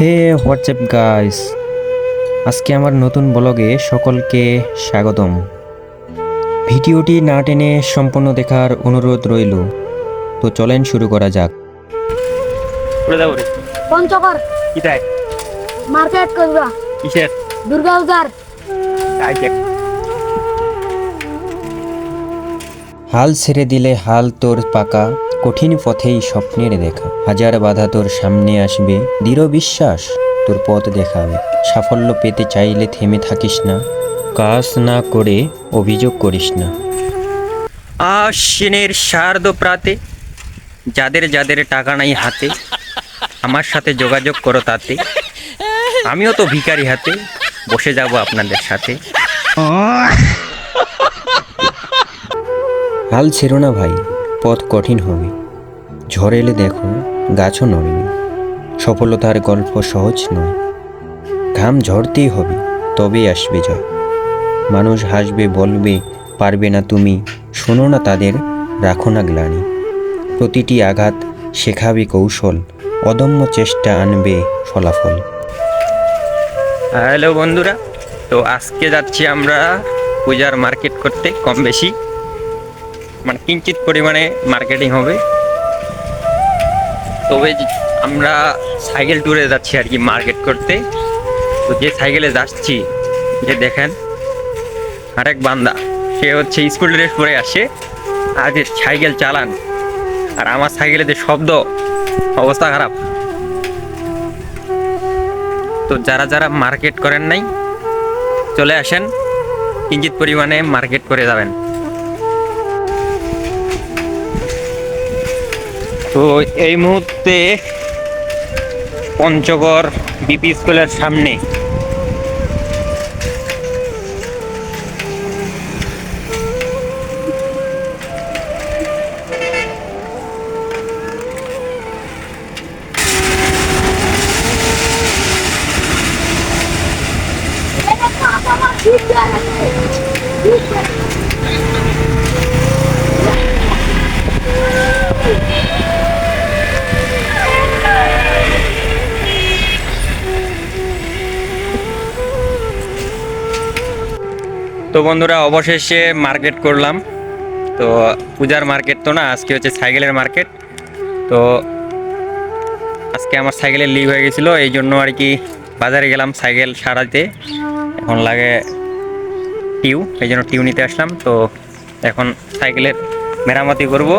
হে WhatsApp guys আজকে আমার নতুন ব্লগে সকলকে স্বাগতম। ভিডিওটি না টেনে সম্পূর্ণ দেখার অনুরোধ রইল তো চলেন শুরু করা যাক। মার্কেট করবা কিসের? দুর্গা হাল ছেড়ে দিলে হাল তোর পাকা, কঠিন পথেই স্বপ্নের দেখা। হাজার বাধা তোর সামনে আসবে, দৃঢ় বিশ্বাস তোর পথ দেখাবে। সাফল্য পেতে চাইলে থেমে থাকিস না, কাজ না করে অভিযোগ করিস না। আশ্বিনের শারদ প্রাতে, যাদের যাদের টাকা নাই হাতে, আমার সাথে যোগাযোগ করো তাতে। আমিও তো ভিখারি হাতে, বসে যাব আপনাদের সাথে। হাল ছেড়ো না ভাই, পথ কঠিন হবে। ঝড় এলে দেখো গাছও নড়বে সফলতার গল্প সহজ নয়। ঘাম ঝরতেই হবে, তবেই আসবে জয় মানুষ হাসবে, বলবে, পারবে না তুমি, শোনো না তাদের, রাখো না গ্লানি। প্রতিটি আঘাত শেখাবে কৌশল, অদম্য চেষ্টা আনবে ফলাফল। হ্যালো বন্ধুরা, তো আজকে যাচ্ছি আমরা পূজার মার্কেট করতে, কম বেশি। মানে কিঞ্চিত পরিমাণে মার্কেটিং হবে। তবে আমরা সাইকেল ট্যুরে যাচ্ছি আর কি মার্কেট করতে। তো যে সাইকেলে যাচ্ছি, যে দেখেন, আরেক বান্দা, সে হচ্ছে স্কুল ড্রেস পরে আসে, আর যে সাইকেল চালান, আর আমার সাইকেলে যে শব্দ, অবস্থা খারাপ। তো যারা যারা মার্কেট করেন নাই, চলে আসেন, কিঞ্চিত পরিমাণে মার্কেট করে যাবেন। তো এই মুহূর্তে পঞ্চগড় বিপি স্কুলের সামনে। তো বন্ধুরা, অবশেষে মার্কেট করলাম। তো পূজার মার্কেট তো না, আজকে হচ্ছে সাইকেলের মার্কেট তো আজকে আমার সাইকেলের লিক হয়ে গেছিল, এই জন্য আর কি বাজারে গেলাম সাইকেল সারাতে। এখন লাগে টিউ, এই জন্য টিউ নিতে আসলাম। তো এখন সাইকেলের মেরামতি করব।